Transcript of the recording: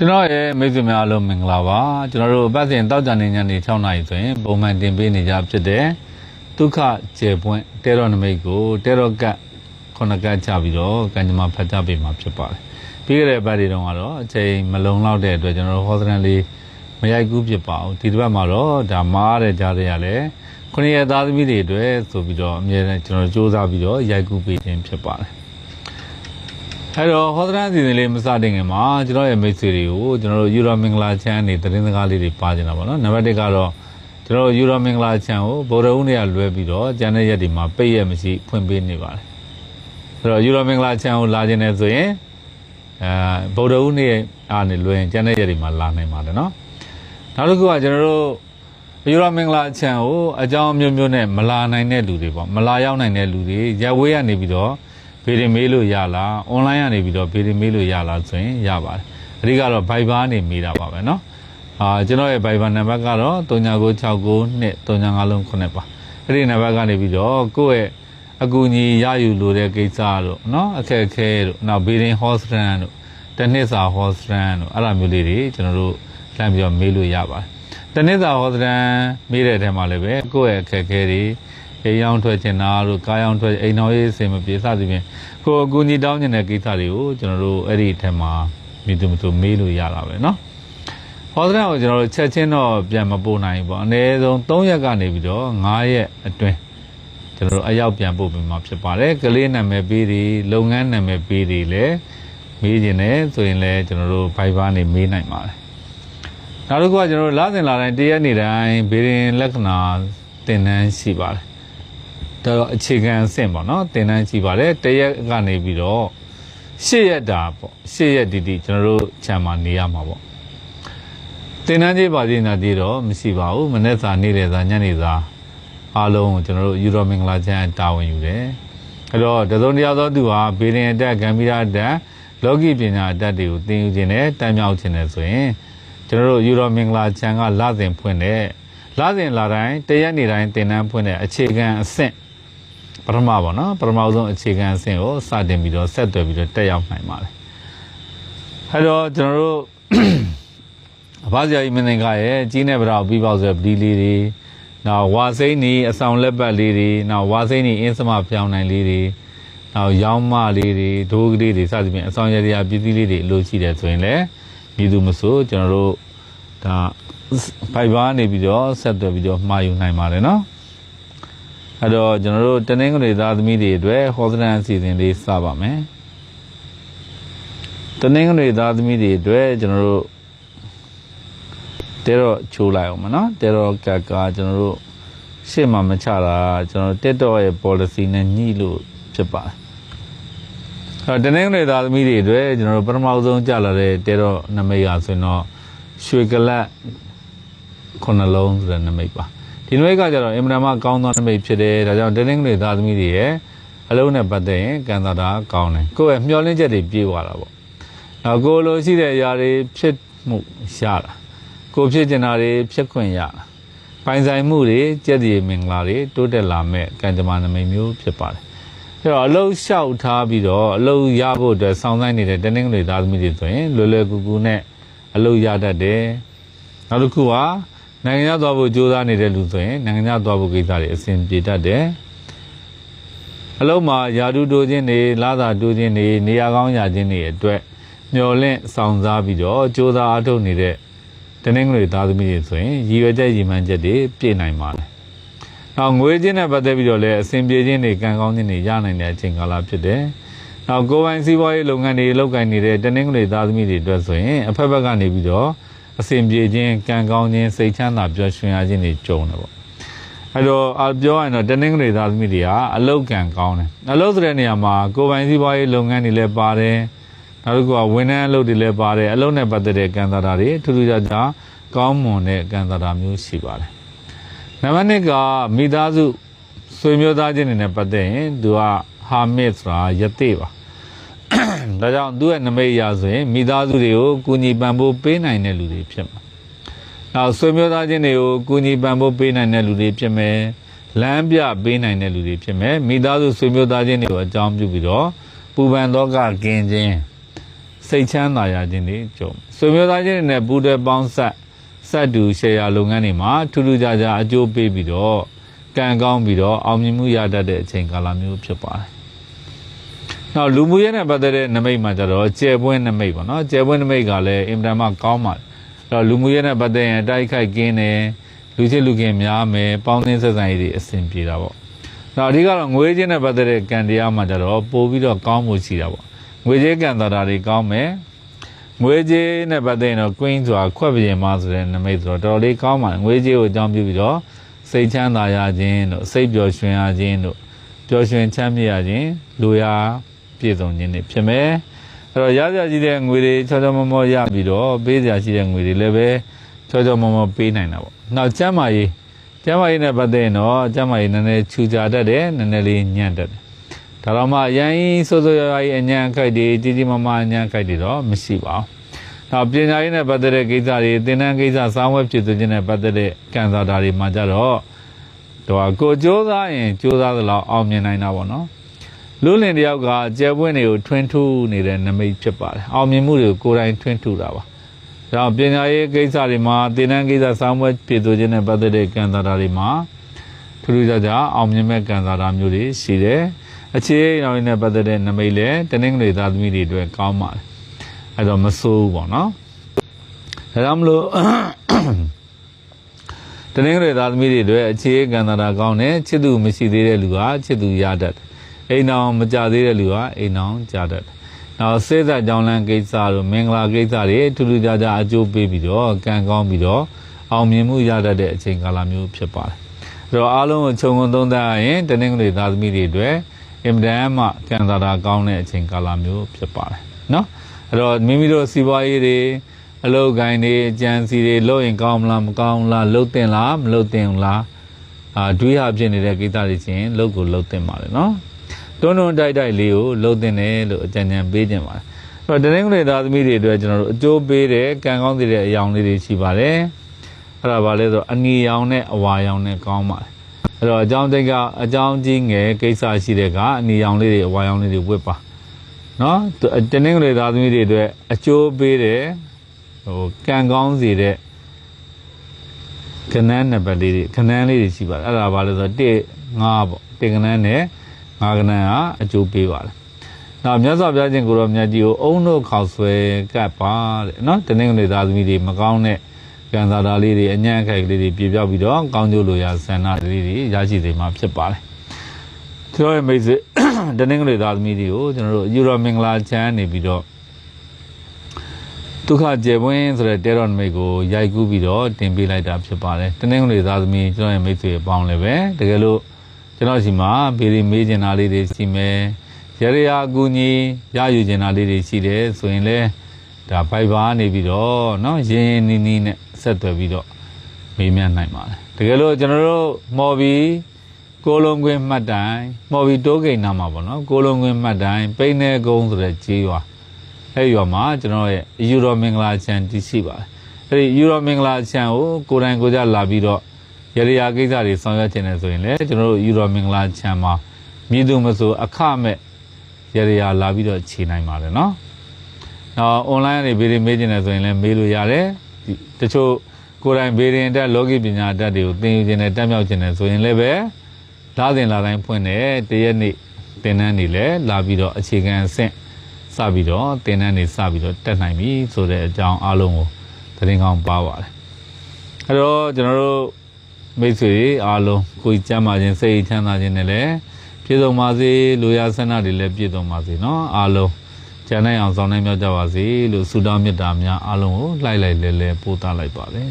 ကျွန်တော်ရဲ့မိတ်ဆွေများအားလုံးမင်္ဂလာပါကျွန်တော်တို့အပတ်စဉ်တောက်ကြနေညနေ6နာရီဆိုရင်ပုံမှန်တင်ပေးနေကြဖြစ်တဲ့ဒုက္ခကျေပွင့်တဲတော်နမိတ်ကိုတဲတော်ကတ်ခုနကတ်ချပြီးတော့ကံကြမ္မာဖတ်ကြပေးမှာဖြစ်ပါတယ်ပြီးခဲ့တဲ့အပတ်တွေတုန်းကတော့အချိန်မလုံလောက်တဲ့အတွက်ကျွန်တော်တို့ဟောစရန်လေးမရိုက်ကူးဖြစ်ပါဘူးဒီတစ်ပတ်မှာတော့ဒါမားတဲ့ကြားတွေရလဲခုနှစ်ရက်သားသမီးတွေအတွက်ဆိုပြီးတော့အမြဲတမ်းကျွန်တော်တို့စူးစမ်းပြီးတော့ရိုက်ကူးပေးခြင်းဖြစ်ပါတယ် အဲ့တော့ဟောဒရန်စီစဉ်လေးမစတင်ခင်မှာကျွန်တော်ရဲ့မိတ်ဆွေတွေကိုကျွန်တော်တို့ယူရိုမင်္ဂလာချမ်းနေသတင်းစကားလေးတွေပါကြတာပေါ့နော်နံပါတ်1ကတော့ကျွန်တော်တို့ယူရိုမင်္ဂလာချမ်းကိုဗုဒ္ဓဦးနေ့ကလွဲပြီးတော့ကျန်တဲ့ရက်တွေမှာပိတ်ရက်မရှိဖွင့်ပေးနေပါတယ်အဲ့တော့ယူရိုမင်္ဂလာချမ်းကိုလာခြင်းနဲ့ဆိုရင်အဲဗုဒ္ဓဦးနေ့အားနေလွဲရင်ကျန်တဲ့ရက်တွေမှာလာနိုင်ပါတယ်နော်နောက်တစ်ခုကကျွန်တော်တို့ယူရိုမင်္ဂလာချမ်းကိုအကြောင်းအမျိုးမျိုးနဲ့မလာနိုင်တဲ့လူတွေပေါ့မလာရောက်နိုင်တဲ့လူတွေရက်ဝေးကနေပြီးတော့ ဗီဒီမေးလို့ရလားအွန်လိုင်းကနေပြီးတော့ဗီဒီမေးလို့ရလားဆိုရင်ရပါတယ်အဓိကတော့ Viber နေမေးတာပါပဲเนาะအာကျွန်တော်ရဲ့ Viber နံပါတ်ကတော့3969နဲ့39လုံး9ပါအဲ့ဒီနံပါတ်ကနေပြီးတော့ကိုယ့်ရဲ့အကူအညီရယူလို့တဲ့ကိစ္စတို့เนาะအခက်အခဲတို့နောက် Bidding Hostran တို့တနစ်စာ Hostran တို့အဲ့လိုမျိုးလေးတွေကျွန်တော်တို့လှမ်းပြီးတော့မေးလို့ရပါတယ်တနစ်စာ Hostran မေးတဲ့အထက်မှာလည်းပဲကိုယ့်ရဲ့အခက်အခဲတွေ အိမ်ရောက်ထွက်ချင်တာတို့ကားရောက်ထွက်အိမ်တော်ရေးအစင်မပြေစသဖြင့်ကိုယ်အကူအညီတောင်းနေတဲ့ကိစ္စတွေကိုကျွန်တော်တို့အဲ့ဒီအထက်မှာမိသူမသူမေးလို့ရတာပဲเนาะဟောဒရကိုကျွန်တော်တို့ချက်ချင်းတော့ပြန်မပို့နိုင်ဘူးပေါ့အနည်းဆုံး3ရက်ကနေပြီးတော့9ရက်အတွင်းကျွန်တော်တို့အရောက်ပြန်ပို့ပေးမှာဖြစ်ပါတယ်ကလေးနာမည်ပေးတွေလုပ်ငန်းနာမည်ပေးတွေလည်းမေးခြင်းနဲ့ဆိုရင်လည်းကျွန်တော်တို့ Viber နေမေးနိုင်ပါတယ်နောက်တစ်ခုကကျွန်တော်တို့လစဉ်လာတိုင်းတရက်နေ့တိုင်းဘေးရင်လက္ခဏာသင်တန်းရှိပါတယ် တော့အခြေခံအဆင့်ပေါ့နော်တင်တန်းကြည့်ပါတယ်တရက်ကနေပြီးတော့ရှစ်ရက်တာပေါ့ရှစ်ရက်တီတီကျွန်တော်တို့ခြံမှာနေရမှာပေါ့တင်တန်းကြီးပါသေးနာသေးတော့မရှိပါဘူးမနေ့စာနေ့စာညနေစာအားလုံးကိုကျွန်တော်တို့ယူရိုမင်္ဂလာချမ်းတာဝန်ယူတယ်အဲ့တော့တစုံတယောက်သောသူဟာဘေးရင်အတက်ကံပိရာအတက်လောကီပညာအတက်တွေကိုသင်ယူခြင်းနဲ့တမ်းမြောက်ခြင်းနဲ့ဆိုရင်ကျွန်တော်တို့ယူရိုမင်္ဂလာချမ်းကလစဉ်ဖွင့်တဲ့လစဉ်လာတိုင်းတရက်နေ့တိုင်းတင်တန်းဖွင့်တဲ့အခြေခံအဆင့် ပထမပေါ့နော်ပထမဆုံးအခြေခံအဆင့်ကိုစတင်ပြီးတော့ဆက်သွယ်ပြီးတော့တက်ရောက်နိုင်ပါတယ်အဲတော့ကျွန်တော်တို့အဘဇာကြီးမင်းသင်္ကာရဲ့ကြီးနေဗရာပြီးပေါက်ဆိုပဒီလေးတွေနောက်ဝါစိမ့်နီအဆောင်လက်ပတ်လေးတွေနောက်ဝါစိမ့်နီအင်းစမပြောင်းနိုင်လေးတွေနောက်ရောင်းမလေးတွေဒိုးကလေးတွေစသဖြင့်အဆောင်ရရပစ္စည်းလေးတွေအလို့ရှိတယ်ဆိုရင်လည်းမြည်သူမဆိုကျွန်တော်တို့ဒါဖိုက်ဘာနေပြီးတော့ဆက်သွယ်ပြီးတော့မှာယူနိုင်ပါတယ်နော် အဲ့တော့ကျွန်တော်တို့တနင်္ဂနွေသားသမီးတွေအတွက်ဟောသရန်အစီအစဉ်လေးစပါမယ်တနင်္ဂနွေသားသမီးတွေအတွက်ကျွန်တော်တို့တဲတော့ချိုးလိုက်အောင်မနော်တဲတော့ကကကျွန်တော်တို့ရှေ့မှာမချတာကျွန်တော်တက်တော့ရဲ့ policy နဲ့ညှိလို့ဖြစ်ပါတယ်အဲ့တော့တနင်္ဂနွေသားသမီးတွေအတွက်ကျွန်တော်တို့ပထမဆုံးကြာလာတဲ့တဲတော့နမိတ်ကဆိုရင်တော့ရွှေကလတ်ခုနှလုံးဆိုတဲ့နမိတ်ပါ ဒီနမိတ်ကကြတော့အင်မတန်မှကောင်းသောနမိတ်ဖြစ်တယ်ဒါကြောင့်တင်းတင်းကလေးသားသမီးတွေရဲ့အလုံးနဲ့ပတ်သက်ရင်ကံသာတာကောင်းတယ်ကိုယ့်ရဲ့မျှော်လင့်ချက်တွေပြေသွားတာပေါ့နောက်ကိုယ်လိုရှိတဲ့အရာတွေဖြစ်မှုရတာကိုယ်ဖြစ်ကျင်တာတွေဖြစ်ခွင့်ရတာပိုင်ဆိုင်မှုတွေကြက်တည်မင်္ဂလာတွေတိုးတက်လာမဲ့ကံကြမ္မာနမိတ်မျိုးဖြစ်ပါတယ်အဲ့တော့အလုံးလျှောက်ထားပြီးတော့အလုံးရဖို့အတွက်စောင့်ဆိုင်နေတဲ့တင်းတင်းကလေးသားသမီးတွေဆိုရင်လွယ်လွယ်ကူကူနဲ့အလုံးရတတ်တယ်နောက်တစ်ခုက နိုင်ငံခြားသွားဖို့ကြိုးစားနေတဲ့လူဆိုရင်နိုင်ငံခြားသွားဖို့ကိစ္စတွေအဆင်ပြေတတ်တယ်အလုံးမှာယာတုတိုးခြင်းတွေလာသာတိုးခြင်းတွေနေရာကောင်းရခြင်းတွေအတွက်မျော်လင့်ဆောင်စားပြီးတော့ကြိုးစားအားထုတ်နေတဲ့တနင်္ဂနွေသားသမီးတွေဆိုရင်ရည်ရွယ်ချက်ရည်မှန်းချက်တွေပြည့်နိုင်ပါတယ်။နောက်ငွေချင်းနဲ့ပတ်သက်ပြီးတော့လည်းအဆင်ပြေခြင်းတွေကံကောင်းခြင်းတွေရနိုင်တဲ့အချိန်ကာလဖြစ်တယ်။နောက်ကိုယ်ပိုင်စီးပွားရေးလုပ်ငန်းတွေလုပ်ကိုင်နေတဲ့တနင်္ဂနွေသားသမီးတွေအတွက်ဆိုရင်အဖက်ဖက်ကနေပြီးတော့ အစဉ်ပြေခြင်းကံကောင်းခြင်းစိတ်ချမ်းသာပျော်ရွှင်ရခြင်းတွေကြုံတယ်ပေါ့အဲ့တော့အပြောရရင်တော့တနင်္ဂနွေသားသမီးတွေကအလုတ်ကံကောင်းတယ်အလုတ်ဆိုတဲ့နေရာမှာကိုယ်ပိုင်စည်းပွားရေးလုပ်ငန်းတွေလည်းပါတယ်နောက်တစ်ခုကဝန်ထမ်းအလုပ်တွေလည်းပါတယ်အလုပ်နဲ့ပတ်သက်တဲ့ကံသာတာတွေထူးထူးခြားခြားကောင်းမွန်တဲ့ကံသာတာမျိုးရှိပါတယ်နံပါတ်1ကမိသားစုဆွေမျိုးသားချင်းတွေနဲ့ပတ်သက်ရင်သူကဟာမစ်ဆိုတာယသိပါ ဒါကြောင့်သူ့ရဲ့နမိတ်အရာဆိုရင်မိသားစုတွေကိုကူညီပံ့ပိုးပေးနိုင်တဲ့လူတွေဖြစ်မှာ။နောက်ဆွေမျိုးသားချင်းတွေကိုကူညီပံ့ပိုးပေးနိုင်တဲ့လူတွေဖြစ်မယ်။လမ်းပြပေးနိုင်တဲ့လူတွေဖြစ်မယ်။မိသားစုဆွေမျိုးသားချင်းတွေကိုအကြောင်းပြုပြီးတော့ပူပန်တော့ကကင်းခြင်းစစိတ်ချမ်းသာရခြင်းတွေကြုံဆွေမျိုးသားချင်းတွေနဲ့ပူးတွဲပေါင်းဆက်ဆက်တူရှယ်ယာလုပ်ငန်းတွေမှာထူးထူးခြားခြားအကျိုးပေးပြီးတော့ကံကောင်းပြီးတော့အောင်မြင်မှုရတတ်တဲ့အချိန်ကာလမျိုးဖြစ်ပါတယ်။ နောက်လူမှုရေးနဲ့ပတ်သက်တဲ့နမိတ်မှာကြတော့ကျယ်ပွင့်နမိတ်ပေါ့နော်။ကျယ်ပွင့်နမိတ်ကလည်းအင်တာမကောင်းပါတယ်။အဲ့တော့လူမှုရေးနဲ့ပတ်သက်ရင်တိုက်ခိုက်ကင်းတယ်လူချင်းလူခင်များမယ်ပေါင်းသင်းဆက်ဆံရေးတွေအဆင်ပြေတာပေါ့။နောက်အဓိကတော့ငွေချင်းနဲ့ပတ်သက်တဲ့ကံတရားမှာကြတော့ပို့ပြီးတော့ကောင်းမှုရှိတာပေါ့။ငွေချင်းကံတာတာတွေကောင်းမယ်။ငွေကြေးနဲ့ပတ်သက်ရင်တော့ queen ဆိုတာခွက်ပြင်မဆိုတဲ့နမိတ်ဆိုတော့တော်တော်လေးကောင်းပါတယ်ငွေကြေးကိုအကြောင်းပြုပြီးတော့စိတ်ချမ်းသာရခြင်းတို့စိတ်ပျော်ရွှင်ရခြင်းတို့ပျော်ရွှင်ချမ်းမြေ့ရခြင်းလူရာ ပြည့်စုံခြင်းတွေဖြစ်မယ်အဲ့တော့ရစရာရှိတဲ့ငွေတွေချောချောမောမောရပြီးတော့ပေးစရာရှိတဲ့ငွေတွေလည်းပဲချောချောမောမောပေးနိုင်တာပေါ့နောက်ကျမ်းမာရေးကျမ်းမာရေးနဲ့ပတ်သက်ရင်တော့ကျမ်းမာရေးနည်းနည်းခြူကြတတ်တယ်နည်းနည်းလေးညံ့တတ်တယ်ဒါတော့မှရန်ကြီးစိုးစိုးရွားရွားကြီးအညံ့ခိုက်တွေကြီးကြီးမားမားအညံ့ခိုက်တွေတော့မရှိပါဘူးနောက်ပညာရေးနဲ့ပတ်သက်တဲ့ကိစ္စတွေသင်တန်းကိစ္စစောင်းဝဲဖြစ်သွင်းခြင်းနဲ့ပတ်သက်တဲ့ကံစားတာတွေမှာကြတော့တော့ကိုကြိုးစားရင်ကြိုးစားသလောက်အောင်မြင်နိုင်တာပေါ့နော် လူလင်တယောက်ကကျဲပွင့်တွေကိုထွင်းထူးနေတဲ့နမိတ်ဖြစ်ပါတယ်အောင်မြင်မှုတွေကိုကိုယ်တိုင်ထွင်းထူးတာပါဒါပညာရေးကိစ္စတွေမှာသင်တန်းကိစ္စစာဝတ်ဖြစ်သူချင်းနဲ့ပတ်သက်တဲ့ကံစားတာတွေမှာထူးထူးခြားခြားအောင်မြင်မဲ့ကံစားတာမျိုးတွေရှိတယ်အခြေအရောင်းနဲ့ပတ်သက်တဲ့နမိတ်လည်းတနင်္ဂနွေသားသမီးတွေအတွက်ကောင်းပါတယ်အဲ့တော့မဆိုးဘူးပေါ့နော်ဒါကြောင့်မလို့တနင်္ဂနွေသားသမီးတွေအတွက်အခြေကံတာကောင်းတယ်ချစ်သူမရှိသေးတဲ့လူကချစ်သူရတတ်တယ် အိမ်အောင်မကြသေးတဲ့လူကအိမ်အောင်ကြတတ်တယ်နောက်စေသက်ကြောင်းလန်းကိစ္စတို့မင်္ဂလာကိစ္စတွေထူးထူးခြားခြားအကျိုးပေးပြီးတော့ကံကောင်းပြီးတော့အောင်မြင်မှုရတတ်တဲ့အချိန်ကာလမျိုးဖြစ်ပါတယ်အဲ့တော့အားလုံးကိုခြုံငုံသုံးသပ်ရရင်တနင်္ဂနွေသားသမီးတွေအတွက်အင်မတန်မှကံတာကောင်းတဲ့အချိန်ကာလမျိုးဖြစ်ပါတယ်နော်အဲ့တော့မိမိတို့စီးပွားရေးတွေအလုပ်ကိုင်းတွေအကြံစီတွေလုပ်ရင်ကောင်းမလားမကောင်းလားလုပ်တင်လားမလုပ်တင်ဘူးလားအာတွေးရဖြစ်နေတဲ့ကိစ္စတွေချင်းလုပ်ကိုလုပ်တင်ပါလေနော် တွန်းတွန်းတိုက်တိုက်လေးကိုလုပ်တင်တယ်လို့အကြံဉာဏ်ပေးခြင်းပါတယ်အဲ့တော့တနင်္ဂနွေသားသမီးတွေအတွက်ကျွန်တော်တို့အကျိုးပေးတဲ့ကံကောင်းတဲ့အယောင်လေးတွေရှိပါတယ်အဲ့ဒါဘာလဲဆိုတော့အငီရောင်နဲ့အဝါရောင်နဲ့ကောင်းပါတယ်အဲ့တော့အကြောင်းတိတ်ကအကြောင်းကြီးငယ်ကိစ္စရှိတဲ့ကအနီရောင်လေးတွေအဝါရောင်လေးတွေဝတ်ပါနော်တနင်္ဂနွေသားသမီးတွေအတွက်အကျိုးပေးတဲ့ဟိုကံကောင်းစေတဲ့ကနန်းနံပါတ်လေးတွေကနန်းလေးတွေရှိပါတယ်အဲ့ဒါဘာလဲဆိုတော့1 5ပေါ့1ကနန်းနဲ့ 5ကနန်းကအကျိုးပေးပါတယ်နောက်မြတ်စွာဘုရားရှင်ကိုရောမြတ်ကြီးကိုအုံတို့ခေါက်ဆွဲကပ်ပါတဲ့နော်တနင်္ဂနွေသားသမီးတွေမကောင်းတဲ့ကံစားတာလေးတွေအညံ့ခိုက်ကလေးတွေပြပြောက်ပြီးတော့ကောင်းကျိုးလိုရာဆန္ဒလေးတွေရရှိစေမှာဖြစ်ပါတယ်ကျွန်တော်ရဲ့မိတ်ဆွေတနင်္ဂနွေသားသမီးတွေကိုကျွန်တော်တို့ယူရောမင်္ဂလာချမ်းနေပြီးတော့ဒုက္ခကျေပွင့်ဆိုတဲ့တဲတော်နမိတ်ကိုရိုက်ကူးပြီးတော့တင်ပေးလိုက်တာဖြစ်ပါတယ်တနင်္ဂနွေသားသမီးကျွန်တော်ရဲ့မိတ်ဆွေအပေါင်းလည်းပဲတကယ်လို့ ကျွန်တော်ရှိမှာဗီဒီမေးချင်တာလေးတွေရှိမယ်ရရရာအကူညီရယူချင်တာလေးတွေရှိတယ်ဆိုရင်လည်းဒါဖိုက်ဘာနေပြီးတော့เนาะရင်းရင်းနီးနီးနဲ့ဆက်သွယ်ပြီးတော့မေးမြန်းနိုင်ပါတယ်တကယ်လို့ကျွန်တော်တို့မော်ဘီကိုလုံးကွင်းမှတ်တိုင်မော်ဘီတိုးကိန်းနာမှာပေါ့နော်ကိုလုံးကွင်းမှတ်တိုင်ပိန်းနေကုန်းဆိုတဲ့ကြေးရွာအဲ့ရွာမှာကျွန်တော်ရဲ့ယူရိုမင်္ဂလာချန်တည်ရှိပါတယ်အဲ့ဒီယူရိုမင်္ဂလာချန်ကိုကိုယ်တိုင်ကိုယ်ကြလာပြီးတော့ ရရရာကိစ္စတွေဆောင်ရွက်ခြင်းနဲ့ဆိုရင်လည်းကျွန်တော်တို့ယူရိုမင်္ဂလာချန်မှာမြည်သူမဆိုအခမဲ့ရရရာလာပြီးတော့ခြေနိုင်ပါတယ်နော်နောက် online ကနေဗီဒီမေးခြင်းနဲ့ဆိုရင်လည်းမေးလို့ရတယ်ဒီတချို့ကိုယ်တိုင်ဗေဒင်တက်လောကီပညာတက်တွေကိုသင်ယူခြင်းနဲ့တက်မြောက်ခြင်းနဲ့ဆိုရင်လည်းပဲလာစဉ်လာတိုင်းဖွင့်တယ်တရက်နေ့သင်တန်းတွေလည်းလာပြီးတော့အခြေခံအဆင့်စပြီးတော့သင်တန်းတွေစပြီးတော့တက်နိုင်ပြီဆိုတဲ့အကြောင်းအားလုံးကိုသတင်းကောင်းပါပါတယ်အဲ့တော့ကျွန်တော်တို့ မိတ်ဆွေအားလုံးကိုယ်ကြမ်းပါခြင်းစိတ်ချမ်းသာခြင်းနဲ့လည်းပြည့်စုံပါစေလူရဆန္ဒတွေလည်းပြည့်စုံပါစေနော်အားလုံးကျန်နိုင်အောင်ဆောင်နိုင်မြောက်ကြပါစေလို့ဆုတောင်းမေတ္တာများအားလုံးကိုလှိုက်လိုက်လဲလဲပို့သလိုက်ပါတယ်